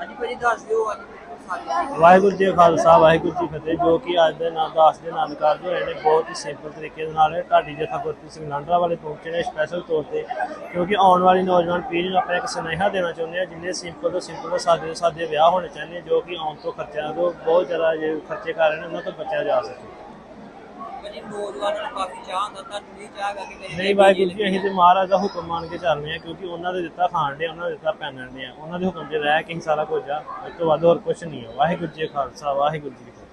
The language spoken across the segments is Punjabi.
ਹਾਂਜੀ, ਭਾਜੀ ਦੱਸ ਦਿਓ ਅੱਜ ਵਾਹਿਗੁਰੂ ਜੀ ਖਾਲਸਾ, ਵਾਹਿਗੁਰੂ ਜੀ ਫਤਿਹ, ਜੋ ਕਿ ਅੱਜ ਦੇ ਨਾਲ, ਦਾਸ ਦੇ ਨਾਲ ਕਾਰਜ ਹੋਏ ਨੇ, ਬਹੁਤ ਹੀ ਸਿੰਪਲ ਤਰੀਕੇ ਦੇ ਨਾਲ ਢਾਡੀ ਜਥਾ ਗੁਰਪ੍ਰੀਤ ਸਿੰਘ ਲਾਂਡਰਾ ਵਾਲੇ ਪਹੁੰਚੇ ਨੇ ਸਪੈਸ਼ਲ ਤੌਰ ਤੇ, ਕਿਉਂਕਿ ਆਉਣ ਵਾਲੀ ਨੌਜਵਾਨ ਪੀੜ੍ਹੀ ਨੂੰ ਆਪਾਂ ਇੱਕ ਸੁਨੇਹਾ ਦੇਣਾ ਚਾਹੁੰਦੇ ਆ ਜਿੰਨੇ ਸਿੰਪਲ ਤੋਂ ਸਿੰਪਲ ਤੋਂ ਸਾਦੇ ਤੋਂ ਸਾਦੇ ਵਿਆਹ ਹੋਣੇ ਚਾਹੀਦੇ ਜੋ ਕਿ ਆਉਣ ਤੋਂ ਖਰਚਿਆਂ ਤੋਂ ਬਹੁਤ ਜ਼ਿਆਦਾ ਜੇ ਖਰਚੇ ਕਰ ਰਹੇ ਨੇ, ਉਹਨਾਂ ਤੋਂ ਬਚਿਆ ਜਾ ਸਕੇ। ਭਾਜੀ ਨੌਜਵਾਨਾਂ ਨੂੰ ਕਾਫੀ ਚਾਹ ਹੁੰਦਾ ਤੁਹਾਨੂੰ ਨਹੀਂ ਚਾਹ ਹੈਗਾ ਕਿ ਮੇਰੇ ਨਹੀਂ ਵਾਹਿਗੁਰੂ ਜੀ ਅਸੀਂ ਤੇ ਮਹਾਰਾਜ ਦਾ ਹੁਕਮ ਮੰਨ ਕੇ ਚੱਲਦੇ ਆ ਕਿਉਂਕਿ ਉਹਨਾਂ ਦੇ ਦਿੱਤਾ ਖਾਣ ਦੇ ਉਹਨਾਂ ਦੇ ਦਿੱਤਾ ਪਹਿਨਣ ਦੇ ਆ। ਉਹਨਾਂ ਦੇ ਹੁਕਮ 'ਚ ਰਹਿ ਕੇ ਹੀ ਸਾਰਾ ਕੁਝ ਆ ਇਸ ਤੋਂ ਵੱਧ ਹੋਰ ਕੁਝ ਨਹੀਂ ਆ। ਵਾਹਿਗੁਰੂ ਜੀ ਕਾ ਖਾਲਸਾ ਵਾਹਿਗੁਰੂ ਜੀ ਕੀ ਫਤਿਹ।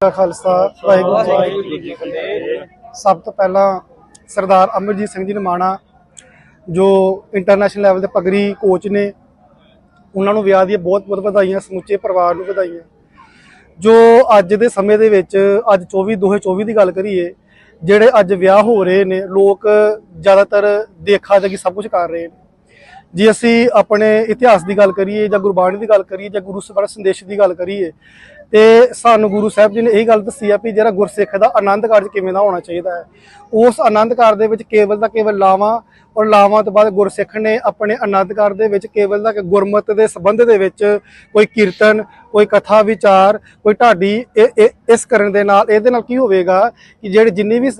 ਦਾ ਖਾਲਸਾ ਵਾਹਿਗੁਰੂ ਜੀ ਕੀ ਫਤਿਹ। ਸਭ ਤੋਂ ਪਹਿਲਾਂ ਸਰਦਾਰ ਅਮਰਜੀਤ ਸਿੰਘ ਜੀ ਨਮਾਣਾ ਜੋ ਇੰਟਰਨੈਸ਼ਨਲ ਲੈਵਲ ਦੇ ਪਗਰੀ ਕੋਚ ਨੇ ਉਹਨਾਂ ਨੂੰ ਵਿਆਹ ਦੀਆਂ ਬਹੁਤ ਬਹੁਤ ਵਧਾਈਆਂ ਸਮੁੱਚੇ ਪਰਿਵਾਰ ਨੂੰ ਵਧਾਈਆਂ। ਜੋ ਅੱਜ ਦੇ ਸਮੇਂ ਦੇ ਵਿੱਚ, ਅੱਜ 24 2024 ਦੀ ਗੱਲ ਕਰੀਏ, ਜਿਹੜੇ ਅੱਜ ਵਿਆਹ ਹੋ ਰਹੇ ਨੇ, ਲੋਕ ਜ਼ਿਆਦਾਤਰ ਦੇਖਾ ਦੇਖੀ ਸਭ ਕੁਝ ਕਰ ਰਹੇ ਨੇ। ਜੇ ਅਸੀਂ ਆਪਣੇ ਇਤਿਹਾਸ ਦੀ ਗੱਲ ਕਰੀਏ ਜਾਂ ਗੁਰਬਾਣੀ ਦੀ ਗੱਲ ਕਰੀਏ ਜਾਂ ਗੁਰੂ ਸਾਹਿਬ ਸੰਦੇਸ਼ ਦੀ ਗੱਲ ਕਰੀਏ, ਤੇ ਸਾਨੂੰ ਗੁਰੂ ਸਾਹਿਬ ਜੀ ਨੇ ਇਹ ਗੱਲ ਦੱਸੀ ਆ ਵੀ ਜਿਹੜਾ ਗੁਰਸਿੱਖ ਦਾ ਆਨੰਦ ਕਾਰਜ ਕਿਵੇਂ ਦਾ ਹੋਣਾ ਚਾਹੀਦਾ ਹੈ। ਉਸ ਆਨੰਦ ਕਾਰਜ ਦੇ ਵਿੱਚ ਕੇਵਲ ਦਾ ਕੇਵਲ ਲਾਵਾਂ ਔਰ ਲਾਵਾਂ ਤੋਂ ਬਾਅਦ ਗੁਰਸਿੱਖ ਨੇ ਆਪਣੇ ਆਨੰਦ ਕਾਰਜ ਦੇ ਵਿੱਚ ਕੇਵਲ ਦਾ ਕਿ ਗੁਰਮਤ ਦੇ ਸੰਬੰਧ ਦੇ ਵਿੱਚ ਕੋਈ ਕੀਰਤਨ, ਕੋਈ ਕਥਾ ਵਿਚਾਰ, ਕੋਈ ਢਾਡੀ, ਇਹ- ਇਹ- ਇਸ ਕਰਨ ਦੇ ਨਾਲ ਇਹਦੇ ਨਾਲ ਕੀ ਹੋਵੇਗਾ ਕਿ ਜਿਹੜੇ ਜਿੰਨੀ ਵੀ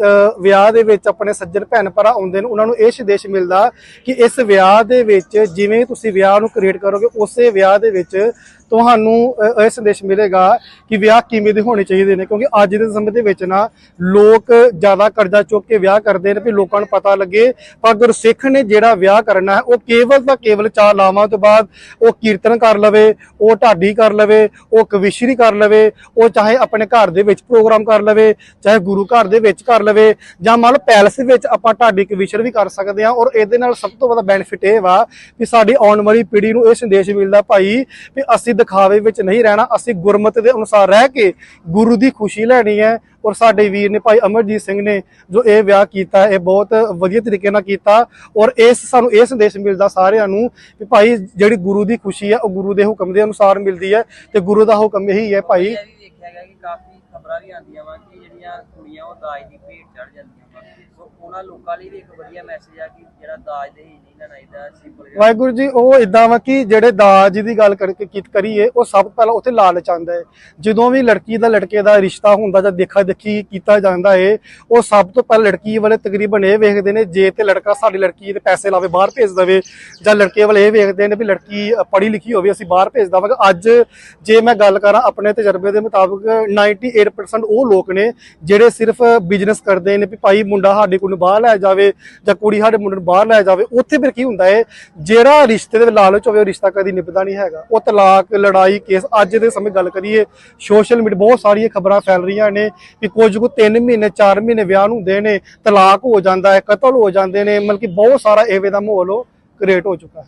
ਵਿਆਹ ਦੇ ਵਿੱਚ ਆਪਣੇ ਸੱਜਣ ਭੈਣ ਭਰਾ ਆਉਂਦੇ ਨੇ, ਉਹਨਾਂ ਨੂੰ ਇਹ ਸੰਦੇਸ਼ ਮਿਲਦਾ ਕਿ ਇਸ ਵਿਆਹ ਦੇ ਵਿੱਚ ਜਿਵੇਂ ਤੁਸੀਂ ਵਿਆਹ ਨੂੰ ਕ੍ਰੀਏਟ ਕਰੋਗੇ, ਉਸੇ ਵਿਆਹ ਦੇ ਵਿੱਚ ਤੁਹਾਨੂੰ ਇਹ ਸੰਦੇਸ਼ ਮਿਲੇਗਾ ਕਿ ਵਿਆਹ ਕਿਵੇਂ ਦੇ ਹੋਣੇ ਚਾਹੀਦੇ ਨੇ। ਕਿਉਂਕਿ ਅੱਜ ਦੇ ਸਮੇਂ ਦੇ ਵਿੱਚ ਨਾ ਲੋਕ ਜ਼ਿਆਦਾ ਕਰਜ਼ਾ ਚੁੱਕ ਕੇ ਵਿਆਹ ਕਰਦੇ ਨੇ, ਵੀ ਲੋਕਾਂ ਨੂੰ ਪਤਾ ਲੱਗੇ, ਪਰ ਸਿੱਖ ਨੇ ਜਿਹੜਾ ਵਿਆਹ ਕਰਨਾ ਹੈ, ਉਹ ਕੇਵਲ ਤਾਂ ਕੇਵਲ ਚਾਰ ਲਾਵਾਂ ਤੋਂ ਬਾਅਦ ਉਹ ਕੀਰਤਨ ਕਰ ਲਵੇ, ਉਹ ਢਾਡੀ ਕਰ ਲਵੇ, ਉਹ ਕਵਿਸ਼ਰੀ ਕਰ ਲਵੇ, ਉਹ ਚਾਹੇ ਆਪਣੇ ਘਰ ਦੇ ਵਿੱਚ ਪ੍ਰੋਗਰਾਮ ਕਰ ਲਵੇ, ਚਾਹੇ ਗੁਰੂ ਘਰ ਦੇ ਵਿੱਚ ਕਰ ਲਵੇ, ਜਾਂ ਮੰਨ ਲਓ ਪੈਲਸ ਵਿੱਚ ਆਪਾਂ ਢਾਡੀ ਕਵਿਸ਼ਰ ਵੀ ਕਰ ਸਕਦੇ ਹਾਂ, ਔਰ ਇਹਦੇ ਨਾਲ ਸਭ ਤੋਂ ਵੱਡਾ ਬੈਨੀਫਿਟ ਇਹ ਵਾ ਕਿ ਸਾਡੀ ਆਉਣ ਵਾਲੀ ਪੀੜ੍ਹੀ ਨੂੰ ਇਹ ਸੰਦੇਸ਼ ਮਿਲਦਾ ਭਾਈ ਵੀ ਅਸੀਂ ਦਿਖਾਵੇ ਵਿੱਚ ਨਹੀਂ ਰਹਿਣਾ, ਅਸੀਂ ਗੁਰਮਤ ਦੇ ਅਨੁਸਾਰ ਰਹਿ ਕੇ ਗੁਰੂ ਦੀ ਖੁਸ਼ੀ ਲੈਣੀ ਹੈ ਔਰ ਸਾਡੇ ਵੀਰ ਨੇ ਭਾਈ ਅਮਰਜੀਤ ਸਿੰਘ ਨੇ ਜੋ ਇਹ ਵਿਆਹ ਕੀਤਾ, ਇਹ ਬਹੁਤ ਵਧੀਆ ਤਰੀਕੇ ਨਾਲ ਕੀਤਾ ਔਰ ਇਸ ਸਾਨੂੰ ਇਹ ਸੰਦੇਸ਼ ਮਿਲਦਾ ਸਾਰਿਆਂ ਨੂੰ ਕਿ ਭਾਈ ਜਿਹੜੀ ਗੁਰੂ ਦੀ ਖੁਸ਼ੀ ਹੈ, ਉਹ ਗੁਰੂ ਦੇ ਹੁਕਮ ਦੇ ਅਨੁਸਾਰ ਮਿਲਦੀ ਹੈ ਤੇ ਗੁਰੂ ਦਾ ਹੁਕਮ ਇਹੀ ਹੈ ਭਾਈ ਦੇਖਿਆ ਗਿਆ ਕਿ ਕਾਫੀ ਖਬਰਾਂ ਵੀ ਆਉਂਦੀਆਂ ਵਾ ਕਿ ਜਿਹੜੀਆਂ ਕੁੜੀਆਂ ਉਹ ਦਾਜ ਦੀ ਭੇਟ ਚੜ ਜਾਂਦੀਆਂ ਵਾ। ਸੋ ਉਹਨਾਂ ਲੋਕਾਂ ਲਈ ਵੀ ਇੱਕ ਵਧੀਆ ਮੈਸੇਜ ਆ ਕਿ ਜਿਹੜਾ ਦਾਜ ਦੇ ਹੀ ਨਹੀਂ ਲੈਣਾ ਚਾਹੀਦਾ ਸਿੰਪਲ ਵਾਹਿਗੁਰੂ ਜੀ, ਉਹ ਇਦਾਂ ਵਾ ਕਿ ਜਿਹੜੇ ਦਾਜ ਦੀ ਗੱਲ ਕਰਕੇ ਕੀ ਕਰੀਏ, ਉਹ ਸਭ ਤੋਂ ਪਹਿਲਾਂ ਉੱਥੇ ਲਾਲਚ ਆਉਂਦਾ ਹੈ। ਜਦੋਂ ਵੀ ਲੜਕੀ ਦਾ, ਲੜਕੇ ਦਾ ਰਿਸ਼ਤਾ ਹੁੰਦਾ ਜਾਂ ਦੇਖਾ ਦੇਖੀ ਕੀਤਾ ਜਾਂਦਾ ਹੈ ਉਹ ਸਭ ਤੋਂ ਪਹਿਲਾਂ ਲੜਕੀ ਵਾਲੇ ਤਕਰੀਬਨ ਇਹ ਵੇਖਦੇ ਨੇ, ਜੇ ਤੇ ਲੜਕਾ ਸਾਡੀ ਲੜਕੀ ਦੇ ਪੈਸੇ ਲਾਵੇ, ਬਾਹਰ ਭੇਜ ਦੇਵੇ, ਜਾਂ ਲੜਕੇ ਵਾਲੇ ਇਹ ਵੇਖਦੇ ਨੇ ਵੀ ਲੜਕੀ ਪੜ੍ਹੀ ਲਿਖੀ ਹੋਵੇ, ਅਸੀਂ ਬਾਹਰ ਭੇਜ ਦੇਵਾਂਗੇ। ਅੱਜ ਜੇ ਮੈਂ ਗੱਲ ਕਰਾਂ ਆਪਣੇ ਤਜਰਬੇ ਦੇ ਮੁਤਾਬਕ 98% ਉਹ ਲੋਕ ਨੇ ਜਿਹੜੇ ਸਿਰਫ ਬਿਜ਼ਨਸ ਕਰਦੇ ਨੇ ਵੀ ਭਾਈ ਮੁੰਡਾ ਸਾਡੇ ਕੋਲ ਨੂੰ ਬਾਹਰ ਲੈ ਜਾਵੇ ਜਾਂ ਕੁੜੀ ਸਾਡੇ ਮੁੰਡੇ ਨੂੰ ਬਾਹਰ ਲੈ ਜਾਵੇ, ਉੱਥੇ ਫਿਰ ਕੀ ਹੁੰਦਾ ਹੈ? ਜਿਹੜਾ ਰਿਸ਼ਤੇ ਦੇ ਲਾਲਚ ਹੋਵੇ, ਉਹ ਰਿਸ਼ਤਾ ਕਦੀ ਨਿਭਦਾ ਨਹੀਂ ਹੈਗਾ। ਉਹ ਤਲਾਕ, ਲੜਾਈ, ਕੇਸ, ਅੱਜ ਦੇ ਸਮੇਂ ਗੱਲ ਕਰੀਏ ਸੋਸ਼ਲ ਮੀਡੀਆ ਬਹੁਤ ਸਾਰੀਆਂ ਖਬਰਾਂ ਫੈਲ ਰਹੀਆਂ ਨੇ ਕਿ ਕੁਝ ਕੁ 3 ਮਹੀਨੇ 4 ਮਹੀਨੇ ਵਿਆਹ ਨੂੰ ਹੁੰਦੇ ਨੇ, ਤਲਾਕ ਹੋ ਜਾਂਦਾ ਹੈ, ਕਤਲ ਹੋ ਜਾਂਦੇ ਨੇ, ਮਤਲਬ ਕਿ ਬਹੁਤ ਸਾਰਾ ਐਵੇਂ ਦਾ ਮਾਹੌਲ ਕ੍ਰੀਏਟ ਹੋ ਚੁੱਕਾ ਹੈ।